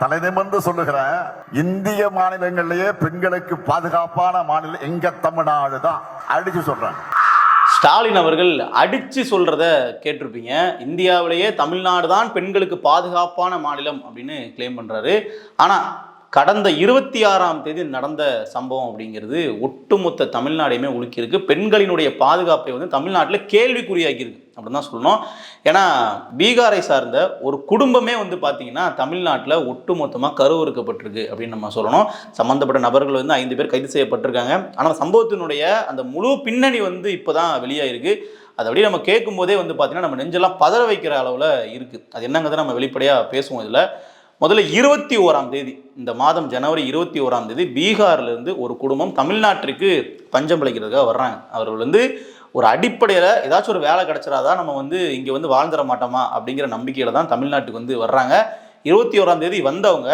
தலைநிமிர்ந்து சொல்லுகிறேன் இந்திய மாநிலங்களிலேயே பெண்களுக்கு பாதுகாப்பான மாநிலம் எங்க தமிழ்நாடு தான் அடிச்சு சொல்றேன். ஸ்டாலின் அவர்கள் அடிச்சு சொல்றத கேட்டிருப்பீங்க. இந்தியாவிலேயே தமிழ்நாடு தான் பெண்களுக்கு பாதுகாப்பான மாநிலம் அப்படின்னு கிளைம் பண்றாரு. ஆனா கடந்த இருபத்தி ஆறாம் தேதி நடந்த சம்பவம் அப்படிங்கிறது ஒட்டுமொத்த தமிழ்நாடையுமே உலுக்கியிருக்கு. பெண்களினுடைய பாதுகாப்பை வந்து தமிழ்நாட்டில் கேள்விக்குறியாக்கியிருக்கு. அப்படின்னு தான் சொல்லணும். ஏன்னா பீகாரை சார்ந்த ஒரு குடும்பமே வந்து பார்த்தீங்கன்னா தமிழ்நாட்டில் ஒட்டுமொத்தமாக கருவறுக்கப்பட்டிருக்கு அப்படின்னு நம்ம சொல்லணும். சம்மந்தப்பட்ட நபர்கள் வந்து ஐந்து பேர் கைது செய்யப்பட்டிருக்காங்க. ஆனால் சம்பவத்தினுடைய அந்த முழு பின்னணி வந்து இப்போ தான் வெளியாயிருக்கு. அது அப்படியே நம்ம கேட்கும்போதே வந்து பார்த்தீங்கன்னா நம்ம நெஞ்செல்லாம் பதற வைக்கிற அளவில் இருக்குது அது என்னங்கிறத நம்ம வெளிப்படையாக பேசுவோம் இதில். முதல்ல இருபத்தி ஓராம் தேதி இந்த மாதம் ஜனவரி இருபத்தி ஓராம் தேதி பீகார்லேருந்து ஒரு குடும்பம் தமிழ்நாட்டிற்கு பஞ்சம் பிழைக்கிறதுக்காக வர்றாங்க. அவர்கள் வந்து ஒரு அடிப்படையில் ஏதாச்சும் ஒரு வேலை கிடச்சிடாதான் நம்ம வந்து இங்கே வந்து வாழ்ந்துட மாட்டோமா அப்படிங்கிற நம்பிக்கையில் தான் தமிழ்நாட்டுக்கு வந்து வர்றாங்க. இருபத்தி ஓராம் தேதி வந்தவங்க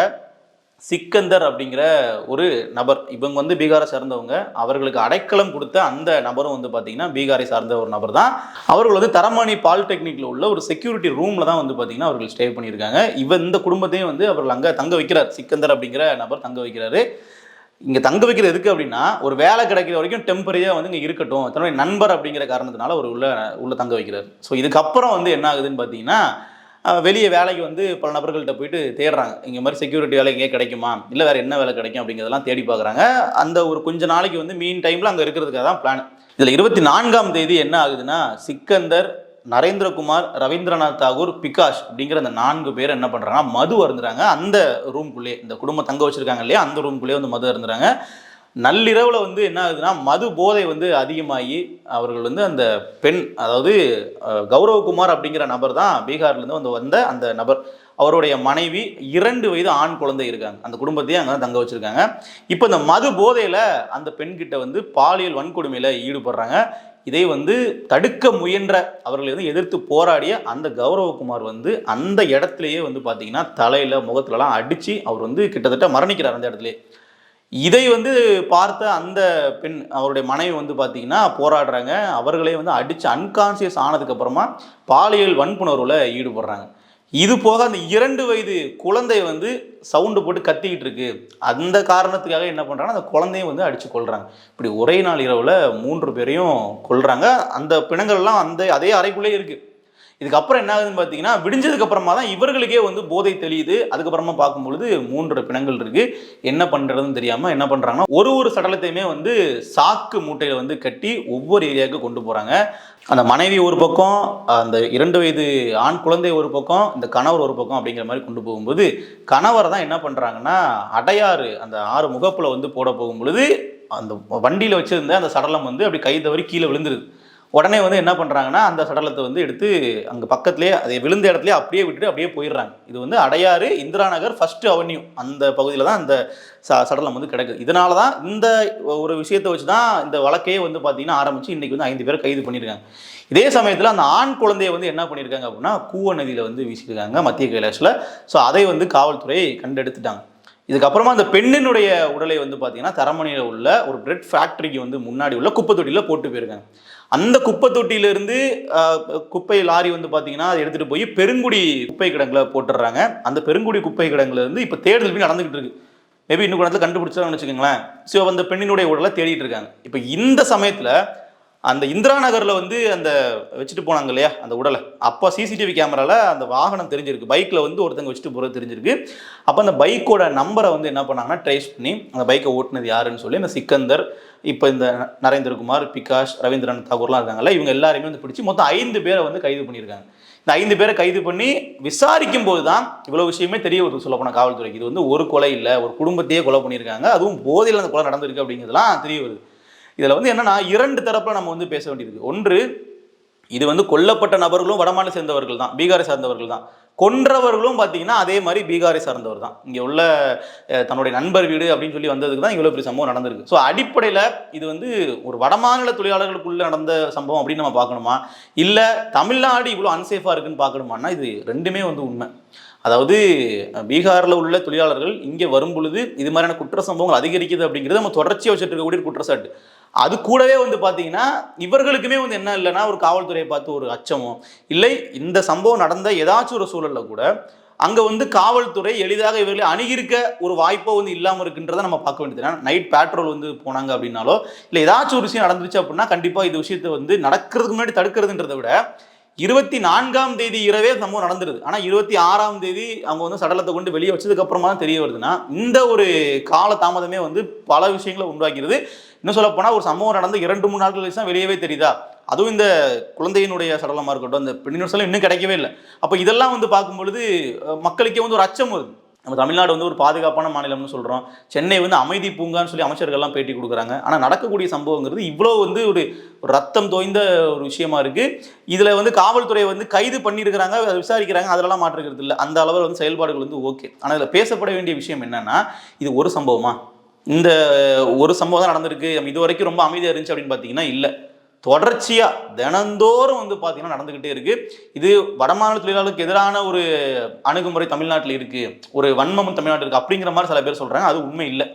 சிக்கந்தர் அப்படிங்கிற ஒரு நபர். இவங்க வந்து பீகாரை சார்ந்தவங்க. அவர்களுக்கு அடைக்கலம் கொடுத்த அந்த நபரும் வந்து பார்த்தீங்கன்னா பீகாரை சார்ந்த ஒரு நபர் தான். அவர்கள் வந்து தரமணி பாலிடெக்னிக்கில் உள்ள ஒரு செக்யூரிட்டி ரூமில் தான் வந்து பார்த்தீங்கன்னா அவர்கள் ஸ்டே பண்ணியிருக்காங்க. இவ இந்த குடும்பத்தையும் வந்து அவர்கள் அங்கே தங்க வைக்கிறார். சிக்கந்தர் அப்படிங்கிற நபர் தங்க வைக்கிறாரு. இங்கே தங்க வைக்கிறது எதுக்கு அப்படின்னா ஒரு வேலை கிடைக்கிற வரைக்கும் டெம்பரரியாக வந்து இங்கே இருக்கட்டும். தன்னுடைய நண்பர் அப்படிங்கிற காரணத்தினால அவர் உள்ள உள்ள தங்க வைக்கிறார். ஸோ இதுக்கப்புறம் வந்து என்ன ஆகுதுன்னு பார்த்தீங்கன்னா வெளியே வேலைக்கு வந்து பல நபர்கள்ட்ட போயிட்டு தேடுறாங்க. இங்கே மாதிரி செக்யூரிட்டி வேலை எங்கேயே கிடைக்குமா? இல்லை வேறு என்ன வேலை கிடைக்கும் அப்படிங்கிறதெல்லாம் தேடி பார்க்குறாங்க அந்த ஒரு கொஞ்ச நாளைக்கு வந்து மீன் டைமில் அங்கே இருக்கிறதுக்காக தான் பிளான் இதில் இருபத்தி நான்காம் தேதி என்ன ஆகுதுன்னா சிக்கந்தர் நரேந்திரகுமார் ரவீந்திரநாத் தாகூர் பிகாஷ் அப்படிங்கிற அந்த நான்கு பேர் என்ன பண்ணுறாங்கன்னா மது அருந்துறாங்க. அந்த ரூம்குள்ளே இந்த குடும்பம் தங்க வச்சுருக்காங்க இல்லையா அந்த ரூம்குள்ளேயே வந்து மது அருந்துறாங்க. நள்ளிரவில் வந்து என்ன ஆகுதுன்னா மது போதை வந்து அதிகமாகி அவர்கள் வந்து அந்த பெண் அதாவது கௌரவகுமார் அப்படிங்கிற நபர் தான் பீகார்லேருந்து வந்து வந்த அந்த நபர். அவருடைய மனைவி இரண்டு வயது ஆண் குழந்தை இருக்காங்க. அந்த குடும்பத்தையும் அங்கே தங்க வச்சுருக்காங்க. இப்போ இந்த மது போதையில் அந்த பெண்கிட்ட வந்து பாலியல் வன்கொடுமையில் ஈடுபடுறாங்க. இதை வந்து தடுக்க முயன்ற அவர்களை வந்து எதிர்த்து போராடிய அந்த கௌரவகுமார் வந்து அந்த இடத்துலையே வந்து பார்த்தீங்கன்னா தலையில் முகத்துலலாம் அடித்து அவர் வந்து கிட்டத்தட்ட மரணிக்கிறார் அந்த இடத்துலயே இதை வந்து பார்த்த அந்த பெண் அவருடைய மனைவி வந்து பார்த்தீங்கன்னா போராடுறாங்க. அவர்களே வந்து அடித்து அன்கான்சியஸ் ஆனதுக்கப்புறமா பாலியல் வன்புணர்வில் ஈடுபடுறாங்க. இது போக அந்த இரண்டு வயது குழந்தை வந்து சவுண்டு போட்டு கத்திக்கிட்டு இருக்கு. அந்த காரணத்துக்காக என்ன பண்ணுறாங்கன்னா அந்த குழந்தையும் வந்து அடித்து கொள்றாங்க இப்படி ஒரே நாள் இரவில் மூன்று பேரையும் கொள்கிறாங்க அந்த பிணங்கள்லாம் அந்த அதே அறைக்குள்ளே இருக்குது இதுக்கப்புறம் என்ன ஆகுதுன்னு பார்த்தீங்கன்னா விடிஞ்சதுக்கப்புறமா தான் இவர்களுக்கே வந்து போதை தெளியுது. அதுக்கப்புறமா பார்க்கும்பொழுது மூன்று பிணங்கள் இருக்கு. என்ன பண்ணுறதுன்னு தெரியாமல் என்ன பண்ணுறாங்கன்னா ஒரு ஒரு சடலத்தையுமே வந்து சாக்கு மூட்டையில் வந்து கட்டி ஒவ்வொரு ஏரியாவுக்கு கொண்டு போகிறாங்க அந்த மனைவி ஒரு பக்கம் அந்த இரண்டு வயது ஆண் குழந்தை ஒரு பக்கம் இந்த கணவர் ஒரு பக்கம் அப்படிங்கிற மாதிரி கொண்டு போகும்போது கணவர் தான் என்ன பண்ணுறாங்கன்னா அடையாறு அந்த ஆறு முகப்பில் வந்து போட போகும்பொழுது அந்த வண்டியில் வச்சுருந்த அந்த சடலம் வந்து அப்படி கை தவறி கீழே விழுந்துருது. உடனே வந்து என்ன பண்ணுறாங்கன்னா அந்த சடலத்தை வந்து எடுத்து அங்கே பக்கத்துலேயே அதை விழுந்த இடத்துலயே அப்படியே விட்டுட்டு அப்படியே போயிடுறாங்க. இது வந்து அடையாறு இந்திரா நகர் ஃபஸ்ட்டு அவென்யூ அந்த பகுதியில் தான் அந்த ச சடலம் வந்து கிடக்குது இதனால தான் இந்த ஒரு விஷயத்தை வச்சு தான் இந்த வழக்கையே வந்து பார்த்தீங்கன்னா ஆரம்பித்து இன்றைக்கி வந்து ஐந்து பேர் கைது பண்ணியிருக்காங்க. இதே சமயத்தில் அந்த ஆண் குழந்தையை வந்து என்ன பண்ணியிருக்காங்க அப்படின்னா கூவ நதியில் வந்து வீசியிருக்காங்க மத்திய கைலாஷில். ஸோ அதை வந்து காவல்துறை கண்டெடுத்துட்டாங்க. இதுக்கப்புறமா அந்த பெண்ணினுடைய உடலை வந்து பார்த்தீங்கன்னா தரமணியில் உள்ள ஒரு பிரெட் ஃபேக்டரிக்கு வந்து முன்னாடி உள்ள குப்பை தொட்டியில் போட்டு போயிருக்காங்க. அந்த குப்பை தொட்டியிலிருந்து குப்பை லாரி வந்து பார்த்தீங்கன்னா அதை எடுத்துகிட்டு போய் பெருங்குடி குப்பை கிடங்குல போட்டுடுறாங்க. அந்த பெருங்குடி குப்பை கிடங்குல இருந்து இப்போ தேடுதல் போய் நடந்துகிட்டு இருக்கு. மேபி இன்னும் கூட கண்டுபிடிச்சாங்கன்னு வச்சுக்கோங்களேன். ஸோ அந்த பெண்ணினுடைய உடலை தேடிட்டு இருக்காங்க. இப்போ இந்த சமயத்தில் அந்த இந்திரா நகரில் வந்து அந்த வச்சுட்டு போனாங்க இல்லையா அந்த உடலை. அப்போ சிசிடிவி கேமராவில் அந்த வாகனம் தெரிஞ்சிருக்கு. பைக்கில் வந்து ஒருத்தங்க வச்சுட்டு போகிறது தெரிஞ்சிருக்கு. அப்போ அந்த பைக்கோட நம்பரை வந்து என்ன பண்ணாங்கன்னா ட்ரேஸ் பண்ணி அந்த பைக்கை ஓட்டுனது யாருன்னு சொல்லி இந்த சிக்கந்தர் இப்போ இந்த நரேந்திரகுமார் பிகாஷ் ரவீந்திரன் தாகூர்லாம் இருக்காங்கல்ல இவங்க எல்லாருமே வந்து பிடிச்சி மொத்தம் ஐந்து பேரை வந்து கைது பண்ணியிருக்காங்க. இந்த ஐந்து பேரை கைது பண்ணி விசாரிக்கும் போது தான் இவ்வளோ விஷயமே தெரிய வருது சொல்ல போனால் காவல்துறைக்கு. இது வந்து ஒரு கொலை இல்லை ஒரு குடும்பத்தையே கொலை பண்ணியிருக்காங்க. அதுவும் போதையில் அந்த கொலை நடந்திருக்கு அப்படிங்கிறதுலாம் தெரிய வருது. இதில் வந்து என்னன்னா இரண்டு தரப்பில் நம்ம வந்து பேச வேண்டியது ஒன்று இது வந்து கொல்லப்பட்ட நபர்களும் வடமாநில சேர்ந்தவர்கள் தான் பீகாரை சார்ந்தவர்கள் தான். கொன்றவர்களும் பார்த்தீங்கன்னா அதே மாதிரி பீகாரை சார்ந்தவர் தான். இங்கே உள்ள தன்னுடைய நண்பர் வீடு அப்படின்னு சொல்லி வந்ததுக்கு தான் இவ்வளோ பெரிய சம்பவம் நடந்திருக்கு. ஸோ அடிப்படையில் இது வந்து ஒரு வடமாநில தொழிலாளர்களுக்குள்ள நடந்த சம்பவம் அப்படின்னு நம்ம பார்க்கணுமா? இல்லை தமிழ்நாடு இவ்வளோ அன்சேஃபாக இருக்குன்னு பார்க்கணுமான்னா இது ரெண்டுமே வந்து உண்மை. அதாவது பீகாரில் உள்ள தொழிலாளர்கள் இங்கே வரும் பொழுது இது மாதிரியான குற்ற சம்பவங்கள் அதிகரிக்குது அப்படிங்கிறது நம்ம தொடர்ச்சியாக வச்சுட்டு இருக்கக்கூடிய குற்றச்சாட்டு. அது கூடவே வந்து பார்த்தீங்கன்னா இவர்களுக்குமே வந்து என்ன இல்லைன்னா ஒரு காவல்துறையை பார்த்து ஒரு அச்சமோ இல்லை இந்த சம்பவம் நடந்த ஏதாச்சும் ஒரு சூழலில் கூட அங்கே வந்து காவல்துறை எளிதாக இவர்களை அணுகியிருக்க ஒரு வாய்ப்போ வந்து இல்லாமல் இருக்குன்றதை நம்ம பார்க்க வேண்டியது நைட் பேட்ரோல் வந்து போனாங்க அப்படின்னாலோ இல்லை ஏதாச்சும் ஒரு விஷயம் நடந்துச்சு அப்படின்னா கண்டிப்பாக இந்த விஷயத்தை வந்து நடக்கிறதுக்கு முன்னாடி தடுக்கிறதுன்றதை விட இருபத்தி நான்காம் தேதி இரவே சம்பவம் நடந்துருது. ஆனால் இருபத்தி ஆறாம் தேதி அவங்க வந்து சடலத்தை கொண்டு வெளியே வச்சதுக்கு அப்புறமா தான் தெரிய வருதுன்னா இந்த ஒரு கால தாமதமே வந்து பல விஷயங்களை உண்டாக்கிறது இன்னும் சொல்ல ஒரு சம்பவம் நடந்து இரண்டு மூணு நாட்கள் கழிச்சு தான் வெளியவே தெரியுதா? அதுவும் இந்த குழந்தையினுடைய சடலமாக இருக்கட்டும் அந்த பெண்ணின் சடலம் இன்னும் கிடைக்கவே இல்லை. அப்போ இதெல்லாம் வந்து பார்க்கும் பொழுது மக்களுக்கே வந்து ஒரு அச்சம் வருது. நம்ம தமிழ்நாடு வந்து ஒரு பாதுகாப்பான மாநிலம்னு சொல்கிறோம் சென்னை வந்து அமைதி பூங்கான்னு சொல்லி அமைச்சர்கள்லாம் பேட்டி கொடுக்குறாங்க. ஆனால் நடக்கக்கூடிய சம்பவங்கிறது இவ்வளோ வந்து ஒரு ரத்தம் தோய்ந்த ஒரு விஷயமா இருக்குது இதில் வந்து காவல்துறை வந்து கைது பண்ணியிருக்கிறாங்க அதை விசாரிக்கிறாங்க அதெல்லாம் மாற்றுக்கிறது இல்லை. அந்த அளவில் வந்து செயல்பாடுகள் வந்து ஓகே. ஆனால் இதில் பேசப்பட வேண்டிய விஷயம் என்னென்னா இது ஒரு சம்பவமா? இந்த ஒரு சம்பவம் தான் நடந்திருக்கு. நம்ம இது வரைக்கும் ரொம்ப அமைதியாக இருந்துச்சு அப்படின்னு பார்த்தீங்கன்னா இல்லை. தொடர்ச்சியாக தினந்தோறும் வந்து பார்த்தீங்கன்னா நடந்துக்கிட்டே இருக்குது இது வடமாநில தொழிலாளருக்கு எதிரான ஒரு அணுகுமுறை தமிழ்நாட்டில் இருக்குது ஒரு வன்மமும் தமிழ்நாட்டில் இருக்குது அப்படிங்கிற மாதிரி சில பேர் சொல்கிறாங்க அது உண்மை இல்லை.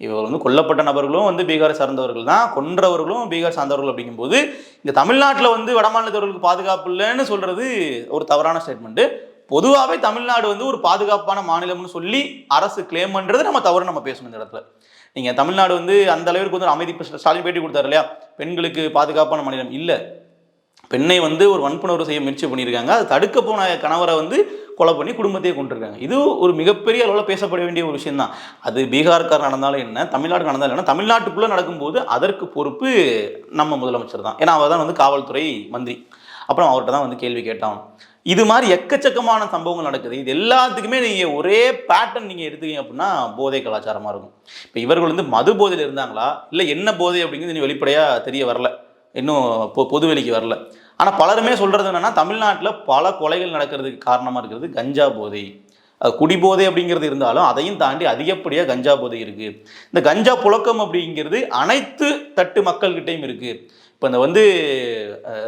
இவர் வந்து கொல்லப்பட்ட நபர்களும் வந்து பீகாரை சார்ந்தவர்கள் தான். கொன்றவர்களும் பீகார் சார்ந்தவர்கள் அப்படிங்கும்போது இந்த தமிழ்நாட்டில் வந்து வடமாநிலத்தவர்களுக்கு பாதுகாப்பு இல்லைன்னு சொல்கிறது ஒரு தவறான ஸ்டேட்மெண்ட்டு பொதுவாகவே தமிழ்நாடு வந்து ஒரு பாதுகாப்பான மாநிலம்னு சொல்லி அரசு கிளைம் பண்ணுறது நம்ம தவறு நம்ம பேசணும் இந்த இடத்துல. நீங்கள் தமிழ்நாடு வந்து அந்த அளவிற்கு வந்து அமைதி ஸ்டாலின் பேட்டி கொடுத்தாரு இல்லையா? பெண்களுக்கு பாதுகாப்பான மாநிலம். இல்லை. பெண்ணை வந்து ஒரு வன்புணர்வு செய்ய முயற்சி பண்ணியிருக்காங்க. அது தடுக்க போன கணவரை வந்து கொலை பண்ணி குடும்பத்தையே கொண்டிருக்காங்க இது ஒரு மிகப்பெரிய அளவில் பேசப்பட வேண்டிய ஒரு விஷயம் தான் அது பீகார்கார் நடந்தாலும் என்ன தமிழ்நாடு நடந்தாலும் என்ன தமிழ்நாட்டுக்குள்ளே நடக்கும்போது அதற்கு பொறுப்பு நம்ம முதலமைச்சர் தான் ஏன்னா அவர் தான் வந்து காவல்துறை மந்திரி. அப்புறம் அவர்கிட்ட தான் வந்து கேள்வி கேட்டான் இது மாதிரி எக்கச்சக்கமான சம்பவங்கள் நடக்குது. இது எல்லாத்துக்குமே நீங்கள் ஒரே பேட்டர்ன் நீங்கள் எடுத்துக்கிங்க அப்படின்னா போதை கலாச்சாரமாக இருக்கும். இப்போ இவர்கள் வந்து மது போதையில் இருந்தாங்களா? இல்லை என்ன போதை அப்படிங்கிறது இன்னும் வெளிப்படையாக தெரிய வரல. இன்னும் பொ பொதுவெளிக்கு வரல. ஆனால் பலருமே சொல்கிறது என்னென்னா தமிழ்நாட்டில் பல கொலைகள் நடக்கிறதுக்கு காரணமாக இருக்கிறது கஞ்சா போதை. குடிபோதை அப்படிங்கிறது இருந்தாலும் அதையும் தாண்டி அதிகப்படியாக கஞ்சா போதை இருக்குது இந்த கஞ்சா புழக்கம் அப்படிங்கிறது அனைத்து தட்டு மக்கள்கிட்டையும் இருக்குது இப்போ இந்த வந்து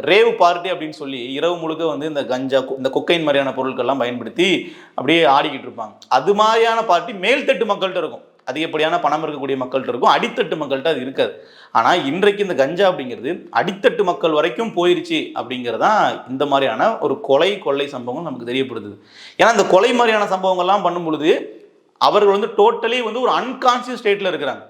ரேவ் பார்ட்டி அப்படின்னு சொல்லி இரவு முழுக்க வந்து இந்த கஞ்சா இந்த கொக்கைன் மாதிரியான பொருட்கள்லாம் பயன்படுத்தி அப்படியே ஆடிக்கிட்டு இருப்பாங்க. அது மாதிரியான பார்ட்டி மேல்தட்டு மக்கள்கிட்ட இருக்கும். அதிகப்படியான பணம் இருக்கக்கூடிய மக்கள்கிட்ட இருக்கும். அடித்தட்டு மக்கள்கிட்ட அது இருக்காது. ஆனால் இன்றைக்கு இந்த கஞ்சா அப்படிங்கிறது அடித்தட்டு மக்கள் வரைக்கும் போயிருச்சு அப்படிங்கிறதான் இந்த மாதிரியான ஒரு கொலை கொள்ளை சம்பவம் நமக்கு தெரியப்படுது. ஏன்னா இந்த கொலை மாதிரியான சம்பவங்கள்லாம் பண்ணும் பொழுது அவர்கள் வந்து டோட்டலி வந்து ஒரு அன்கான்சியஸ் ஸ்டேட்டில் இருக்கிறாங்க.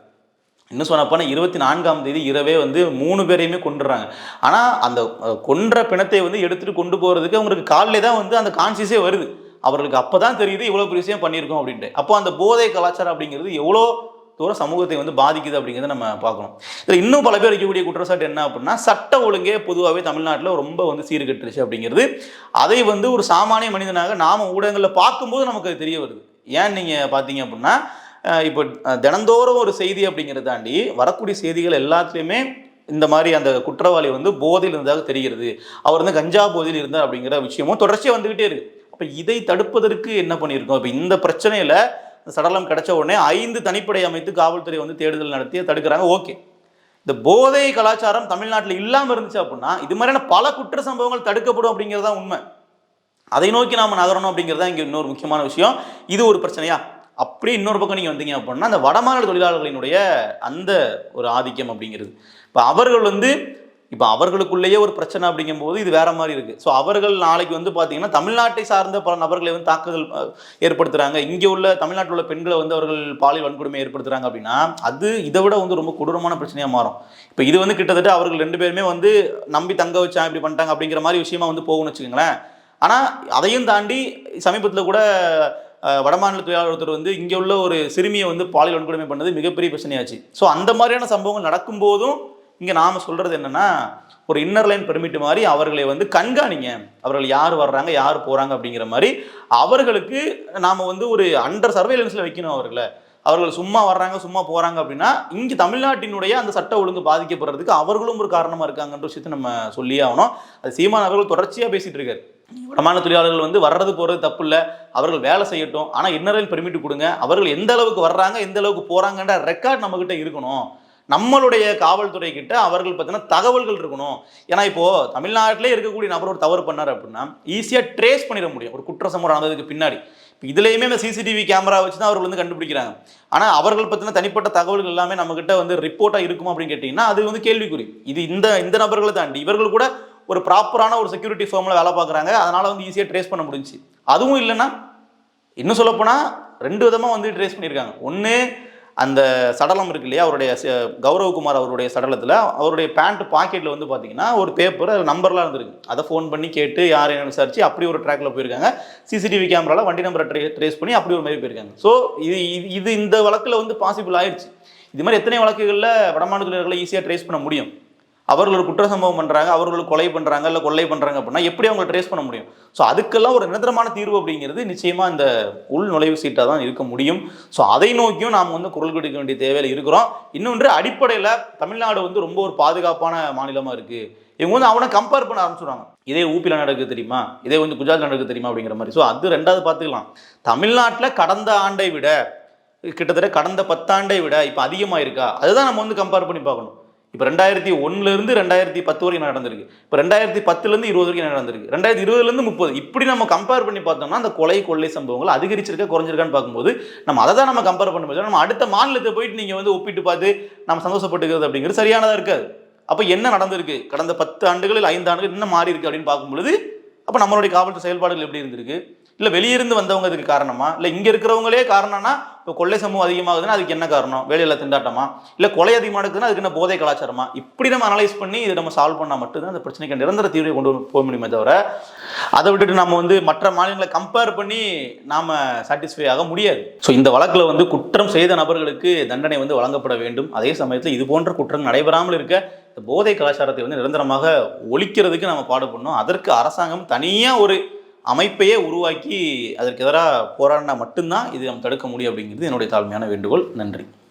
இன்னும் சொன்னப்போனால் இருபத்தி நான்காம் தேதி இரவே வந்து மூணு பேரையுமே கொண்டுறாங்க ஆனால் அந்த கொன்ற பிணத்தை வந்து எடுத்துட்டு கொண்டு போகிறதுக்கு அவங்களுக்கு காலையில தான் வந்து அந்த கான்சியஸே வருது. அவர்களுக்கு அப்போ தான் தெரியுது இவ்வளோ பெரிய விஷயம் பண்ணியிருக்கோம் அப்படின்ட்டு. அப்போ அந்த போதை கலாச்சாரம் அப்படிங்கிறது எவ்வளோ தூரம் சமூகத்தை வந்து பாதிக்குது அப்படிங்கிறத நம்ம பார்க்கணும். இதில் இன்னும் பல பேர் வைக்கக்கூடிய குற்றச்சாட்டு என்ன அப்படின்னா சட்ட ஒழுங்கே பொதுவாகவே தமிழ்நாட்டில் ரொம்ப வந்து சீர்கட்டுருச்சு அப்படிங்கிறது. அதை வந்து ஒரு சாமானிய மனிதனாக நாம் ஊடகங்களில் பார்க்கும்போது நமக்கு அது தெரிய வருது. ஏன் நீங்கள் பார்த்தீங்க அப்படின்னா இப்போ தினந்தோறும் ஒரு செய்தி அப்படிங்கிறத தாண்டி வரக்கூடிய செய்திகள் எல்லாத்துலேயுமே இந்த மாதிரி அந்த குற்றவாளி வந்து போதையில் இருந்ததாக தெரிகிறது. அவர் வந்து கஞ்சா போதையில் இருந்தார் அப்படிங்கிற விஷயமும் தொடர்ச்சியாக வந்துகிட்டே இருக்கு. அப்போ இதை தடுப்பதற்கு என்ன பண்ணியிருக்கோம்? இப்போ இந்த பிரச்சனையில் சடலம் கிடைச்ச உடனே ஐந்து தனிப்படை அமைத்து காவல்துறை வந்து தேடுதல் நடத்தி தடுக்கிறாங்க. ஓகே. இந்த போதை கலாச்சாரம் தமிழ்நாட்டில் இல்லாமல் இருந்துச்சு அப்படின்னா இது மாதிரியான பல குற்ற சம்பவங்கள் தடுக்கப்படும் அப்படிங்கிறது தான் உண்மை. அதை நோக்கி நாம் நகரணும் அப்படிங்கிறது தான் இங்கே இன்னொரு முக்கியமான விஷயம். இது ஒரு பிரச்சனையா? அப்படி இன்னொரு பக்கம் நீங்கள் வந்தீங்க அப்படின்னா அந்த வடமாநில தொழிலாளர்களினுடைய அந்த ஒரு ஆதிக்கம் அப்படிங்கிறது. இப்போ அவர்கள் வந்து இப்போ அவர்களுக்குள்ளேயே ஒரு பிரச்சனை அப்படிங்கும்போது இது வேற மாதிரி இருக்குது ஸோ அவர்கள் நாளைக்கு வந்து பார்த்தீங்கன்னா தமிழ்நாட்டை சார்ந்த பல நபர்களை வந்து தாக்குதல் ஏற்படுத்துகிறாங்க இங்கே உள்ள தமிழ்நாட்டில் உள்ள பெண்களை வந்து அவர்கள் பாலியல் வன்கொடுமை ஏற்படுத்துகிறாங்க அப்படின்னா அது இதை விட வந்து ரொம்ப கொடூரமான பிரச்சனையாக மாறும். இப்போ இது வந்து கிட்டத்தட்ட அவர்கள் ரெண்டு பேருமே வந்து நம்பி தங்க வச்சான் இப்படி பண்ணிட்டாங்க அப்படிங்கிற மாதிரி விஷயமா வந்து போகும்னு வச்சுக்கோங்களேன். ஆனால் அதையும் தாண்டி சமீபத்தில் கூட வடமாநில தொழிலாளர் ஒருத்தர் வந்து இங்கே உள்ள ஒரு சிறுமியை வந்து பாலியல் வன்கொடுமை பண்ணது மிகப்பெரிய பிரச்சனையாச்சு. ஸோ அந்த மாதிரியான சம்பவங்கள் நடக்கும்போதும் இங்கே நாம் சொல்கிறது என்னென்னா ஒரு இன்னர் லைன் பெர்மிட் மாதிரி அவர்களை வந்து கண்காணிங்க. அவர்கள் யார் வர்றாங்க யார் போகிறாங்க அப்படிங்கிற மாதிரி அவர்களுக்கு நாம் வந்து ஒரு அண்டர் சர்வேலன்ஸில் வைக்கணும் அவர்களை. அவர்கள் சும்மா வர்றாங்க சும்மா போகிறாங்க அப்படின்னா இங்கே தமிழ்நாட்டினுடைய அந்த சட்ட ஒழுங்கு பாதிக்கப்படுறதுக்கு அவர்களும் ஒரு காரணமாக இருக்காங்கன்ற விஷயத்தை நம்ம சொல்லியே ஆகணும். அது சீமான் அவர்கள் தொடர்ச்சியாக பேசிகிட்டு இருக்காரு. வடமான தொழிலாளர்கள் வந்து வர்றது போகிறது தப்பு இல்லை அவர்கள் வேலை செய்யட்டும். ஆனால் இன்னரில் பெர்மிட் கொடுங்க. அவர்கள் எந்த அளவுக்கு வர்றாங்க எந்த அளவுக்கு போகிறாங்கன்ற ரெக்கார்ட் நம்மக்கிட்ட இருக்கணும். நம்மளுடைய காவல்துறை கிட்ட அவர்கள் பார்த்தீங்கன்னா தகவல்கள் இருக்கணும். ஏன்னா இப்போ தமிழ்நாட்டிலே இருக்கக்கூடிய நபர் ஒரு தவறு பண்ணார் அப்படின்னா ஈஸியாக ட்ரேஸ் பண்ணிட முடியும். ஒரு குற்ற சம்பவம் நடந்ததுக்கு பின்னாடி. இப்போ இதுலேயுமே இந்த சிசிடிவி கேமரா வச்சு தான் அவர்கள் வந்து கண்டுபிடிக்கிறாங்க. ஆனால் அவர்கள் பற்றின தனிப்பட்ட தகவல்கள் எல்லாமே நம்மக்கிட்ட வந்து ரிப்போர்ட்டாக இருக்குமா அப்படின்னு கேட்டிங்கன்னா அது வந்து கேள்விக்குறி. இது இந்த இந்த நபர்களை தாண்டி இவர்கள் கூட ஒரு ப்ராப்பரான ஒரு செக்யூரிட்டி ஃபார்மில் வேலை பார்க்குறாங்க. அதனால் வந்து ஈஸியாக ட்ரேஸ் பண்ண முடிஞ்சுச்சு. அதுவும் இல்லைன்னா இன்னும் சொல்லப்போனால் ரெண்டு விதமாக வந்து ட்ரேஸ் பண்ணியிருக்காங்க. ஒன்று அந்த சடலம் இருக்கு இல்லையா? அவருடைய கௌரவகுமார் அவருடைய சடலத்தில் அவருடைய பேண்ட் பாக்கெட்டில் வந்து பார்த்தீங்கன்னா ஒரு பேப்பர் அது நம்பர்லாம் இருந்திருக்கு. அதை ஃபோன் பண்ணி கேட்டு யார் என்ன விசாரிச்சு அப்படி ஒரு ட்ராக்ல போயிருக்காங்க. சிசிடிவி கேமராவில் வண்டி நம்பரை ட்ரே ட்ரேஸ் பண்ணி அப்படி ஒரு மாதிரி போயிருக்காங்க. ஸோ இது இது- இது இந்த வழக்கில் வந்து பாசிபிள் ஆயிடுச்சு இது மாதிரி எத்தனை வழக்குகளில் வடமாநிலர்களை ஈஸியாக ட்ரேஸ் பண்ண முடியும்? அவர்கள் குற்ற சம்பவம் பண்ணுறாங்க அவர்கள் கொலை பண்ணுறாங்க இல்லை கொள்ளை பண்ணுறாங்க அப்படின்னா எப்படி அவங்களை ட்ரேஸ் பண்ண முடியும்? ஸோ அதுக்கெல்லாம் ஒரு நிரந்தரமான தீர்வு அப்படிங்கிறது நிச்சயமாக இந்த உள் நுழைவு சீட்டாக தான் இருக்க முடியும். ஸோ அதை நோக்கியும் நாம் வந்து குரல் கொடுக்க வேண்டிய தேவையில் இருக்கிறோம். இன்னொன்று அடிப்படையில் தமிழ்நாடு வந்து ரொம்ப ஒரு பாதுகாப்பான மாநிலமாக இருக்குது இவங்க வந்து அவனை கம்பேர் பண்ண ஆரம்பிச்சுடுவாங்க இதே ஊப்பியில் நடக்குது தெரியுமா? இதே வந்து குஜராத் நடக்குது தெரியுமா அப்படிங்கிற மாதிரி. ஸோ அது ரெண்டாவது பார்த்துக்கலாம். தமிழ்நாட்டில் கடந்த ஆண்டை விட கிட்டத்தட்ட கடந்த பத்தாண்டை விட இப்போ அதிகமாக இருக்கா? அதுதான் நம்ம வந்து கம்பேர் பண்ணி பார்க்கணும். இப்போ ரெண்டாயிரத்தி ஒன்றுலேருந்து ரெண்டாயிரத்தி பத்து வரைக்கும் என்ன நடந்திருக்கு? இப்போ ரெண்டாயிரத்தி பத்துலேருந்து இருபது வரைக்கும் என்ன நடந்திருக்கு? ரெண்டாயிரத்தி இருபதுலேருந்து முப்பது. இப்படி நம்ம கம்பேர் பண்ணி பார்த்தோம்னா அந்த கொலை கொள்ளை சம்பவங்கள் அதிகரிச்சிருக்க குறைஞ்சிருக்கான்னு பார்க்கும்போது நம்ம அதை தான் நம்ம கம்பேர் பண்ண முடியும். நம்ம அடுத்த மாநிலத்தை போயிட்டு நீங்கள் வந்து ஒப்பிட்டு பார்த்து நம்ம சந்தோஷப்பட்டுக்கிறது அப்படிங்கிறது சரியானதாக இருக்காது. அப்போ என்ன நடந்திருக்கு? கடந்த பத்து ஆண்டுகளில் ஐந்து ஆண்டுகள் என்ன மாறி இருக்கு அப்படின்னு பார்க்கும் பொழுது அப்போ நம்மளுடைய காவல்துறை செயல்பாடுகள் எப்படி இருந்திருக்கு? இல்லை வெளியிருந்து வந்தவங்க இதுக்கு காரணமா? இல்லை இங்கே இருக்கிறவங்களே காரணம்னா இப்போ கொள்ளை சமூகம் அதிகமாகுதுன்னா அதுக்கு என்ன காரணம்? வேலையில்லா திண்டாட்டமா? இல்லை கொலை அதிகமாக இருக்குதுன்னா அதுக்கு என்ன போதை கலாச்சாரமா? இப்படி நம்ம அனலைஸ் பண்ணி இதை நம்ம சால்வ் பண்ணால் மட்டும்தான் அந்த பிரச்சனைக்கு நிரந்தர தீர்வை கொண்டு போக முடியுமே தவிர அதை விட்டுட்டு நம்ம வந்து மற்ற மாநிலங்களை கம்பேர் பண்ணி நாம் சாட்டிஸ்ஃபை ஆக முடியாது. ஸோ இந்த வழக்கில் வந்து குற்றம் செய்த நபர்களுக்கு தண்டனை வந்து வழங்கப்பட வேண்டும். அதே சமயத்தில் இது போன்ற குற்றம் நடைபெறாமல் இருக்க இந்த போதை கலாச்சாரத்தை வந்து நிரந்தரமாக ஒழிக்கிறதுக்கு நம்ம பாடுபடணும். அதற்கு அரசாங்கம் தனியாக ஒரு அமைப்பையே உருவாக்கி அதற்கு எதிராக போராடினா மட்டும்தான் இது நம்ம தடுக்க முடியும் அப்படிங்கிறது என்னுடைய தாழ்மையான வேண்டுகோள். நன்றி.